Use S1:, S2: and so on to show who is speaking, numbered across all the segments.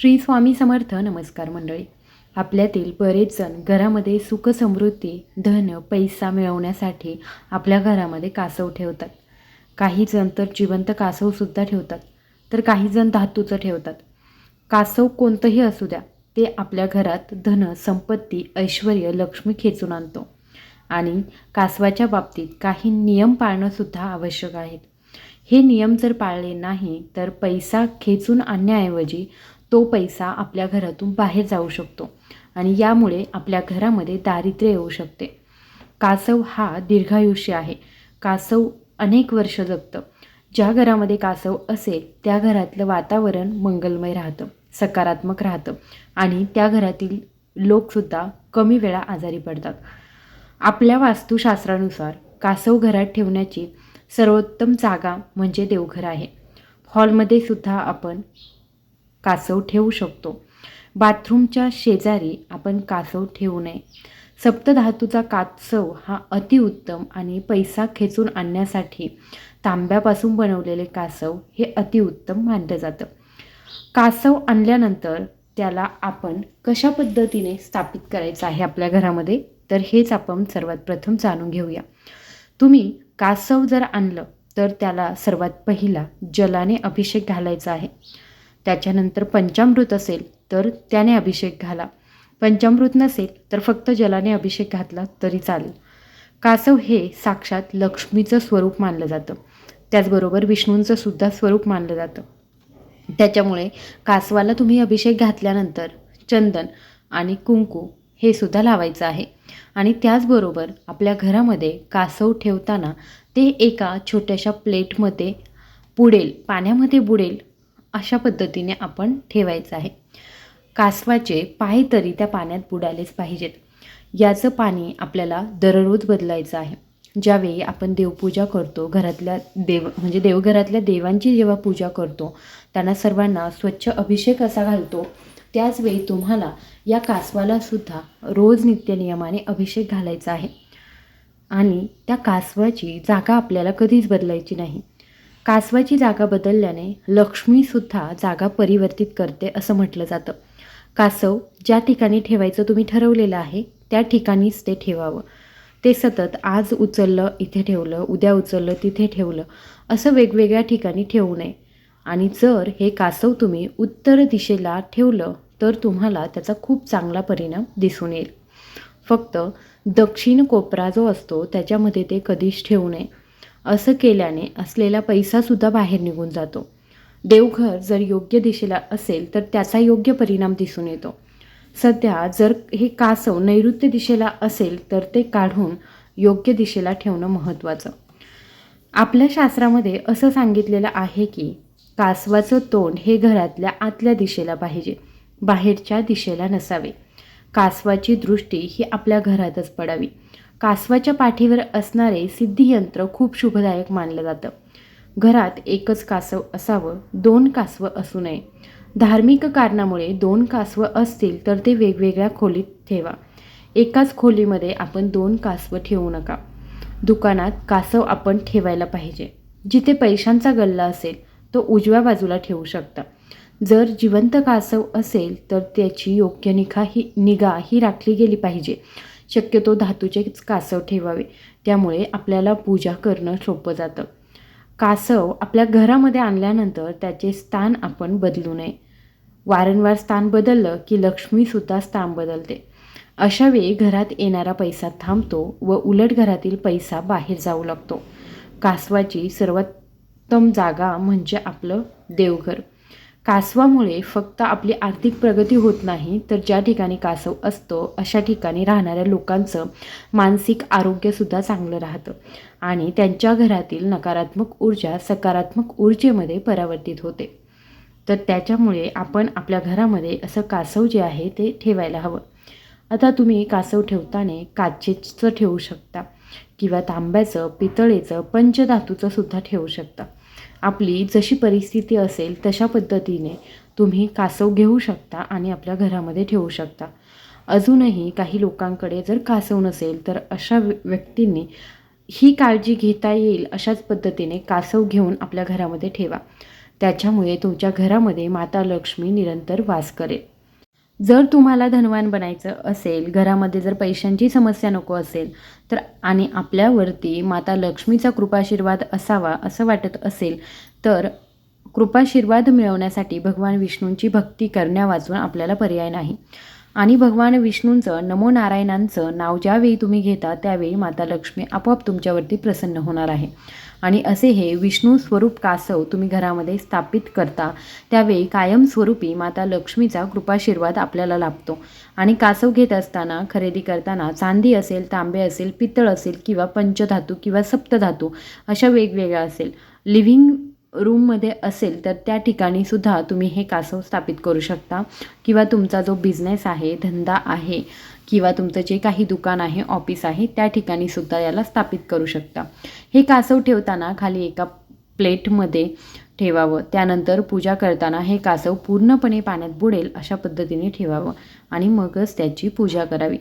S1: श्री स्वामी समर्थ नमस्कार मंडळी. आपल्यातील बरेच जण घरामध्ये सुख समृद्धी धन पैसा मिळवण्यासाठी आपल्या घरामध्ये कासव ठेवतात. काही जण तर जिवंत कासवसुद्धा ठेवतात तर काही जण धातूचं ठेवतात. कासव कोणतंही असू द्या ते आपल्या घरात धन संपत्ती ऐश्वर लक्ष्मी खेचून आणतो. आणि कासवाच्या बाबतीत काही नियम पाळणंसुद्धा आवश्यक आहेत. हे नियम जर पाळले नाही तर पैसा खेचून आणण्याऐवजी तो पैसा आपल्या घरातून बाहेर जाऊ शकतो आणि यामुळे आपल्या घरामध्ये दारिद्र्य येऊ शकते. कासव हा दीर्घायुष्य आहे. कासव अनेक वर्ष जगतं. ज्या घरामध्ये कासव असेल त्या घरातलं वातावरण मंगलमय राहतं सकारात्मक राहतं आणि त्या घरातील लोकसुद्धा कमी वेळा आजारी पडतात. आपल्या वास्तुशास्त्रानुसार कासव घरात ठेवण्याची सर्वोत्तम जागा म्हणजे देवघर आहे. हॉलमध्ये सुद्धा आपण कासव ठेवू शकतो. बाथरूमच्या शेजारी आपण कासव ठेवू नये. सप्तधातूचा कासव हा अतिउत्तम आणि पैसा खेचून आणण्यासाठी तांब्यापासून बनवलेले कासव हे अतिउत्तम मानलं जातं. कासव आणल्यानंतर त्याला आपण कशा पद्धतीने स्थापित करायचं आहे आपल्या घरामध्ये? तर हेच आपण सर्वात प्रथम जाणून घेऊया. तुम्ही कासव जर आणलं तर त्याला सर्वात पहिला जलाने अभिषेक घालायचा आहे. त्याच्यानंतर पंचामृत असेल तर त्याने अभिषेक घाला. पंचामृत नसेल तर फक्त जलाने अभिषेक घातला तरी चालेल. कासव हे साक्षात लक्ष्मीचं स्वरूप मानलं जातं. त्याचबरोबर विष्णूंचं सुद्धा स्वरूप मानलं जातं. त्याच्यामुळे कासवाला तुम्ही अभिषेक घातल्यानंतर चंदन आणि कुंकू हे सुद्धा लावायचं आहे. आणि त्याचबरोबर आपल्या घरामध्ये कासव ठेवताना ते एका छोट्याशा प्लेटमध्ये बुडेल पाण्यामध्ये बुडेल अशा पद्धतीने आपण ठेवायचं आहे. कासवाचे पाय तरी त्या पाण्यात बुडालेच पाहिजेत. याचं पाणी आपल्याला दररोज बदलायचं आहे. ज्यावेळी आपण देवपूजा करतो घरातल्या देव म्हणजे देवघरातल्या देवांची जेव्हा पूजा करतो त्यांना सर्वांना स्वच्छ अभिषेक असा घालतो त्याचवेळी तुम्हाला या कासवाला सुद्धा रोज नित्यनियमाने अभिषेक घालायचा आहे. आणि त्या कासवाची जागा आपल्याला कधीच बदलायची नाही. कासवाची जागा बदलल्याने लक्ष्मीसुद्धा जागा परिवर्तित करते असं म्हटलं जातं. कासव ज्या ठिकाणी ठेवायचं तुम्ही ठरवलेलं आहे त्या ठिकाणीच ते ठेवावं. ते सतत आज उचललं इथे ठेवलं उद्या उचललं तिथे ठेवलं असं वेगवेगळ्या ठिकाणी ठेवू नये. आणि जर हे कासव तुम्ही उत्तर दिशेला ठेवलं तर तुम्हाला त्याचा खूप चांगला परिणाम दिसून येईल. फक्त दक्षिण कोपरा जो असतो त्याच्यामध्ये ते कधीच ठेवू नये. असं केल्याने असलेला पैसासुद्धा बाहेर निघून जातो. देवघर जर योग्य दिशेला असेल तर त्याचा योग्य परिणाम दिसून येतो. सध्या जर हे कासव नैऋत्य दिशेला असेल तर ते काढून योग्य दिशेला ठेवणं महत्त्वाचं. आपल्या शास्त्रामध्ये असं सांगितलेलं आहे की कासवाचं तोंड हे घरातल्या आतल्या दिशेला पाहिजे बाहेरच्या दिशेला नसावे. कासवाची दृष्टी ही आपल्या घरातच पडावी. कासवाच्या पाठीवर असणारे सिद्धियंत्र खूप शुभदायक मानलं जातं. घरात एकच कासव असावं दोन कासवं असू नये. धार्मिक कारणामुळे दोन कासवं असतील तर ते वेगवेगळ्या खोलीत ठेवा. एकाच खोलीमध्ये आपण दोन कासवं ठेवू नका. दुकानात कासव आपण ठेवायला पाहिजे. जिथे पैशांचा गल्ला असेल तो उजव्या बाजूला ठेवू शकता. जर जिवंत कासव असेल तर त्याची योग्य निगा ही निगा ही राखली गेली पाहिजे. शक्यतो धातूचेच कासव ठेवावे. त्यामुळे आपल्याला पूजा करणं सोपं जातं. कासव आपल्या घरामध्ये आणल्यानंतर त्याचे स्थान आपण बदलू नये. वारंवार स्थान बदललं की लक्ष्मीसुद्धा स्थान बदलते. अशा वेळी घरात येणारा पैसा थांबतो व उलट घरातील पैसा बाहेर जाऊ लागतो. कासवाची सर्वोत्तम जागा म्हणजे आपलं देवघर. कासवामुळे फक्त आपली आर्थिक प्रगती होत नाही तर ज्या ठिकाणी कासव असतो अशा ठिकाणी राहणाऱ्या लोकांचं मानसिक आरोग्यसुद्धा चांगलं राहतं. आणि त्यांच्या घरातील नकारात्मक ऊर्जा सकारात्मक ऊर्जेमध्ये परावर्तित होते. तर त्याच्यामुळे आपण आपल्या घरामध्ये असं कासव जे आहे ते ठेवायला हवं. आता तुम्ही कासव ठेवताना काचेचं ठेवू शकता किंवा तांब्याचं पितळेचं पंचधातूचं सुद्धा ठेवू शकता. आपली जशी परिस्थिती असेल तशा पद्धतीने तुम्ही कासव घेऊ शकता आणि आपल्या घरामध्ये ठेवू शकता. अजूनही काही लोकांकडे जर कासव नसेल तर अशा व्यक्तींनी ही काळजी घेता येईल अशाच पद्धतीने कासव घेऊन आपल्या घरामध्ये ठेवा. त्याच्यामुळे तुमच्या घरामध्ये माता लक्ष्मी निरंतर वास करेल. जर तुम्हाला धनवान बनायचं असेल घरामध्ये जर पैशांची समस्या नको असेल तर आणि आपल्यावरती माता लक्ष्मीचा कृपाशीर्वाद असावा असं वाटत असेल तर कृपाशीर्वाद मिळवण्यासाठी भगवान विष्णूंची भक्ती करण्या वाचून आपल्याला पर्याय नाही. आणि भगवान विष्णूंचं नमो नारायणांचं नाव ज्यावेळी तुम्ही घेता त्यावेळी माता लक्ष्मी आपोआप तुमच्यावरती प्रसन्न होणार आहे. आणि असे हे विष्णू स्वरूप कासव तुम्ही घरामध्ये स्थापित करता त्यावेळी कायमस्वरूपी माता लक्ष्मीचा कृपाशीर्वाद आपल्याला लाभतो. आणि कासव घेत असताना खरेदी करताना चांदी असेल तांबे असेल पितळ असेल किंवा पंचधातू किंवा सप्तधातू अशा वेगवेगळ्या असेल लिव्हिंग रूममध्ये असेल तर त्या ठिकाणी सुद्धा तुम्ही हे कासव स्थापित करू शकता. किंवा तुमचा जो बिझनेस आहे धंदा आहे किंवा तुमचं जे काही दुकान आहे ऑफिस आहे त्या ठिकाणी सुद्धा याला स्थापित करू शकता. हे कासव ठेवताना खाली एका प्लेटमध्ये ठेवावं. त्यानंतर पूजा करताना हे कासव पूर्णपणे पाण्यात बुडेल अशा पद्धतीने ठेवावं आणि मगच त्याची पूजा करावी.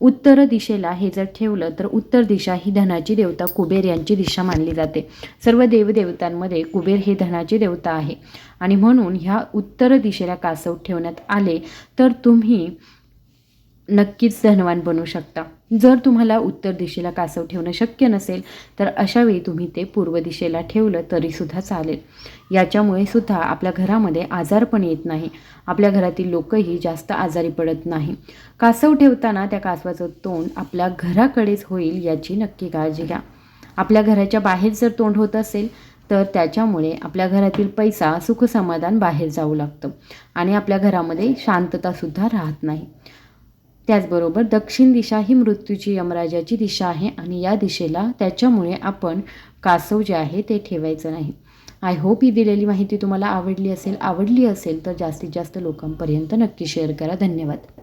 S1: उत्तर दिशेला हे जर ठेवलं तर उत्तर दिशा ही धनाची देवता कुबेर यांची दिशा मानली जाते. सर्व देवदेवतांमध्ये कुबेर हे धनाची देवता आहे. आणि म्हणून ह्या उत्तर दिशेला कासव ठेवण्यात आले तर तुम्ही नक्कीच धनवान बनू शकता. जर तुम्हाला उत्तर दिशेला कासव ठेवणं शक्य नसेल तर अशावेळी तुम्ही ते पूर्व दिशेला ठेवलं तरीसुद्धा चालेल. याच्यामुळे सुद्धा आपल्या घरामध्ये आजारपण येत नाही. आपल्या घरातील लोकही जास्त आजारी पडत नाही. कासव ठेवताना त्या कासवाचं तोंड आपल्या घराकडेच होईल याची नक्की काळजी घ्या. आपल्या घराच्या बाहेर जर तोंड होत असेल तर त्याच्यामुळे आपल्या घरातील पैसा सुखसमाधान बाहेर जाऊ लागतं आणि आपल्या घरामध्ये शांततासुद्धा राहत नाही. त्याचबरोबर दक्षिण दिशा ही मृत्यूची यमराजाची दिशा आहे आणि या दिशेला त्याच्यामुळे आपण कासव जे आहे ते ठेवायचं नाही. आय होप ही दिलेली माहिती तुम्हाला आवडली असेल आवडली असेल तर जास्तीत जास्त लोकांपर्यंत नक्की शेअर करा. धन्यवाद.